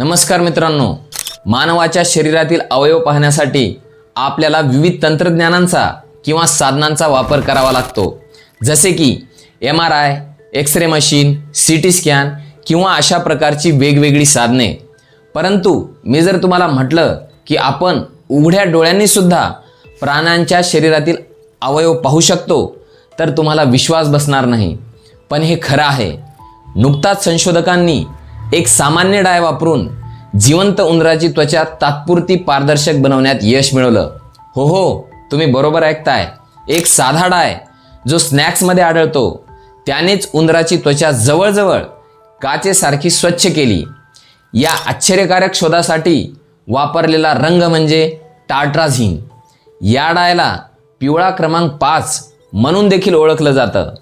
नमस्कार मित्रांनो. मानवाच्या शरीरातील अवयव पाहण्यासाठी आपल्याला विविध तंत्रज्ञानांचा किंवा साधनांचा वापर करावा लागतो. जसे की M R I X ray machine C T scan किंवा अशा प्रकारची वेगवेगळी साधने. परंतु मी जर तुम्हाला म्हटलं की आपण उघड्या डोळ्यांनी सुद्धा प्राण्यांच्या शरीरातील अवयव पाहू शकतो तर तुम्हाला विश्वास बसणार नाही. पण हे खरं आहे. नुकताच संशोधकांनी एक सामान्य डाय वापरून जिवंत उंदराची त्वचा तात्पुरती पारदर्शक बनवण्यात यश मिळवलं. हो हो तुम्ही बरोबर ऐकताय. एक साधा डाय जो स्नॅक्समध्ये आढळतो. त्यानेच उंदराची त्वचा जवळजवळ काचेसारखी स्वच्छ केली. या आश्चर्यकारक शोधासाठी वापरलेला रंग म्हणजे टार्ट्राझिन या डायला पिवळा क्रमांक पाच म्हणून देखील ओळखलं जातं.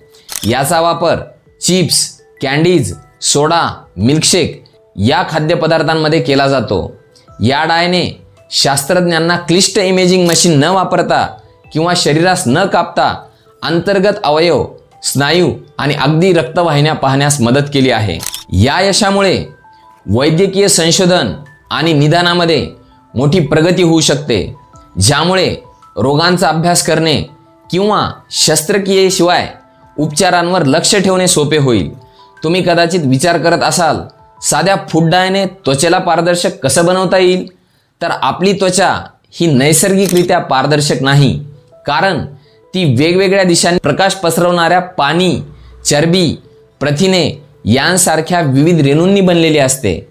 याचा वापर चिप्स कॅन्डीज सोडा मिल्कशेक या खाद्यपदार्थांमध्ये केला जातो. या डायने शास्त्रज्ञांना क्लिष्ट इमेजिंग मशीन न वापरता किंवा शरीरास न कापता अंतर्गत अवयव स्नायू आणि अगदी रक्तवाहिन्या पाहण्यास मदत केली आहे. या यशामुळे वैद्यकीय संशोधन आणि निदानामध्ये मोठी प्रगती होऊ शकते ज्यामुळे रोगांचा अभ्यास करणे किंवा शस्त्रक्रियेशिवाय उपचारांवर लक्ष ठेवणे सोपे होईल. तुम्ही कदाचित विचार करत असाल साध्या फुड्डायने त्वचेला पारदर्शक कसं बनवता येईल? तर आपली त्वचा ही नैसर्गिकरित्या पारदर्शक नाही कारण ती वेगवेगळ्या दिशांनी प्रकाश पसरवणाऱ्या पाणी चरबी प्रथिने यांसारख्या विविध रेणूंनी बनलेली असते.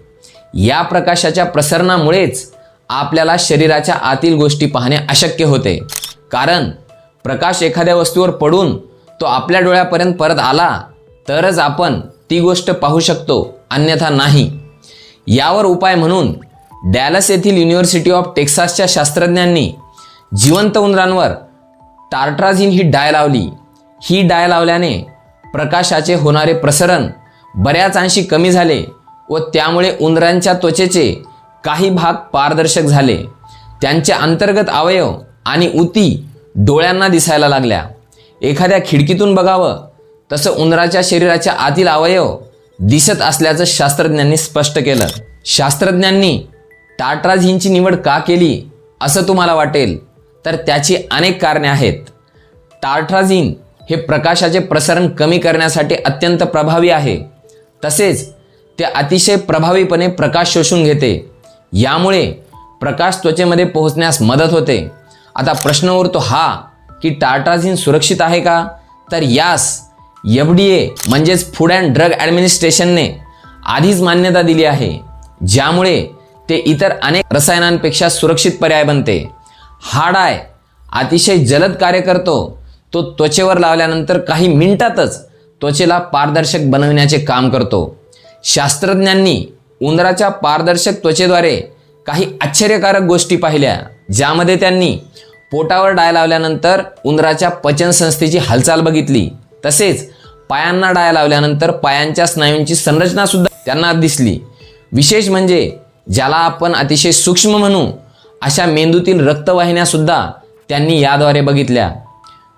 या प्रकाशाच्या प्रसरणामुळेच आपल्याला शरीराच्या आतील गोष्टी पाहणे अशक्य होते कारण प्रकाश एखाद्या वस्तूवर पडून तो आपल्या डोळ्यापर्यंत परत आला तरच आपण ती गोष्ट पाहू शकतो अन्यथा नाही. यावर उपाय म्हणून डॅलस येथील युनिव्हर्सिटी ऑफ टेक्सासच्या शास्त्रज्ञांनी जिवंत उंदरांवर टार्ट्राझिन ही डाय लावली. ही डाय लावल्याने प्रकाशाचे होणारे प्रसरण बऱ्याच अंशी कमी झाले व त्यामुळे उंदरांच्या त्वचेचे काही भाग पारदर्शक झाले. त्यांचे अंतर्गत अवयव आणि उती डोळ्यांना दिसायला लागल्या. एखाद्या खिडकीतून बघावं तसं उंदराच्या शरीराच्या आतील अवयव दिसत असल्याचं शास्त्रज्ञांनी स्पष्ट केलं. शास्त्रज्ञांनी टाट्राझिनची निवड का केली असं तुम्हाला वाटेल तर त्याची अनेक कारणे आहेत. टार्ट्राझिन हे प्रकाशाचे प्रसारण कमी करण्यासाठी अत्यंत प्रभावी आहे. तसेच ते अतिशय प्रभावीपणे प्रकाश शोषून घेते. यामुळे प्रकाश त्वचेमध्ये पोहोचण्यास मदत होते. आता प्रश्न उरतो हा की टार्ट्राझिन सुरक्षित आहे का? तर यास एफ डी ए म्हणजेच फूड अँड ड्रग ॲडमिनिस्ट्रेशनने आधीच मान्यता दिली आहे ज्यामुळे ते इतर अनेक रसायनांपेक्षा सुरक्षित पर्याय बनते. हा डाय अतिशय जलद कार्य करतो. तो त्वचेवर लावल्यानंतर काही मिनिटातच त्वचेला पारदर्शक बनविण्याचे काम करतो. शास्त्रज्ञांनी उंदराच्या पारदर्शक त्वचेद्वारे काही आश्चर्यकारक गोष्टी पाहिल्या ज्यामध्ये त्यांनी पोटावर डाय लावल्यानंतर उंदराच्या पचनसंस्थेची हालचाल बघितली. तसेच पायांना डाय लावल्यानंतर पायांच्या स्नायूंची संरचना सुद्धा त्यांना दिसली. विशेष म्हणजे ज्याला आपण अतिशय सूक्ष्म म्हणू अशा मेंदूतील रक्तवाहिन्या सुद्धा त्यांनी याद्वारे बघितल्या.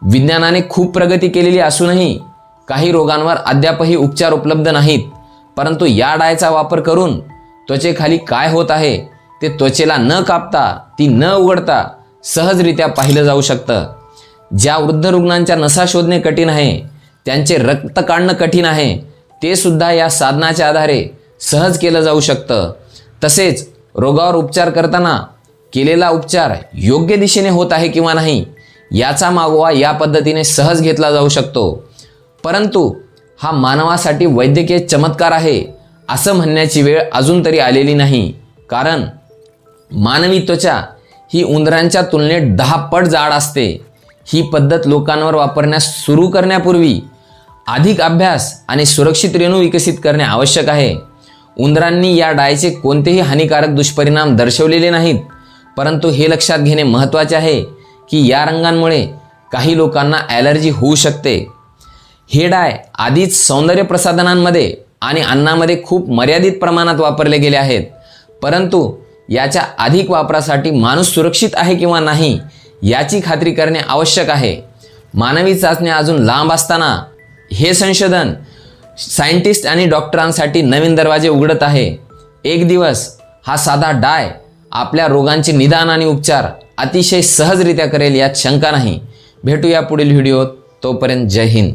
विज्ञानाने खूप प्रगती केलेली असूनही काही रोगांवर अद्यापही उपचार उपलब्ध नाहीत. परंतु या डायचा वापर करून त्वचेखाली काय होत आहे ते त्वचेला न कापता ती न उघडता सहजरित्या पाहिलं जाऊ शकतं. ज्या वृद्ध रुग्णांच्या नसा शोधणे कठीण आहे त्यांचे रक्त काढणं कठीण आहे. ते सुद्धा या साधनाच्या आधारे सहज केलं जाऊ शकतं. तसेच रोगावर उपचार करताना केलेला उपचार योग्य दिशेने होत आहे किंवा नाही याचा मागोवा या पद्धतीने सहज घेतला जाऊ शकतो. परंतु हा मानवासाठी वैद्यकीय चमत्कार आहे असं म्हणण्याची वेळ अजून तरी आलेली नाही. कारण मानवी त्वचा ही उंदरांच्या तुलनेत दहा पट जाड असते. ही पद्धत लोकांवर वापरण्यास सुरू करण्यापूर्वी अधिक अभ्यास आणि सुरक्षित रेणू विकसित करणे आवश्यक आहे. उंदरांनी या डायचे कोणतेही हानिकारक दुष्परिणाम दर्शवलेले नाहीत परंतु हे लक्षात घेणे महत्त्वाचे आहे की या रंगांमुळे काही लोकांना ॲलर्जी होऊ शकते. हे डाय आधीच सौंदर्य प्रसाधनांमध्ये आणि अन्नामध्ये खूप मर्यादित प्रमाणात वापरले गेले आहेत परंतु याच्या अधिक वापरासाठी माणूस सुरक्षित आहे किंवा नाही याची खात्री करणे आवश्यक आहे. मानवी चाचण्या अजून लांब असताना हे संशोधन सायंटिस्ट आणि डॉक्टरांसाठी नवीन दरवाजे उघडत आहे. एक दिवस हा साधा डाय आपल्या रोगांचे निदान आणि उपचार अतिशय सहजरित्या करेल यात शंका नाही. भेटूया पुढील व्हिडिओत. तोपर्यंत जय हिंद.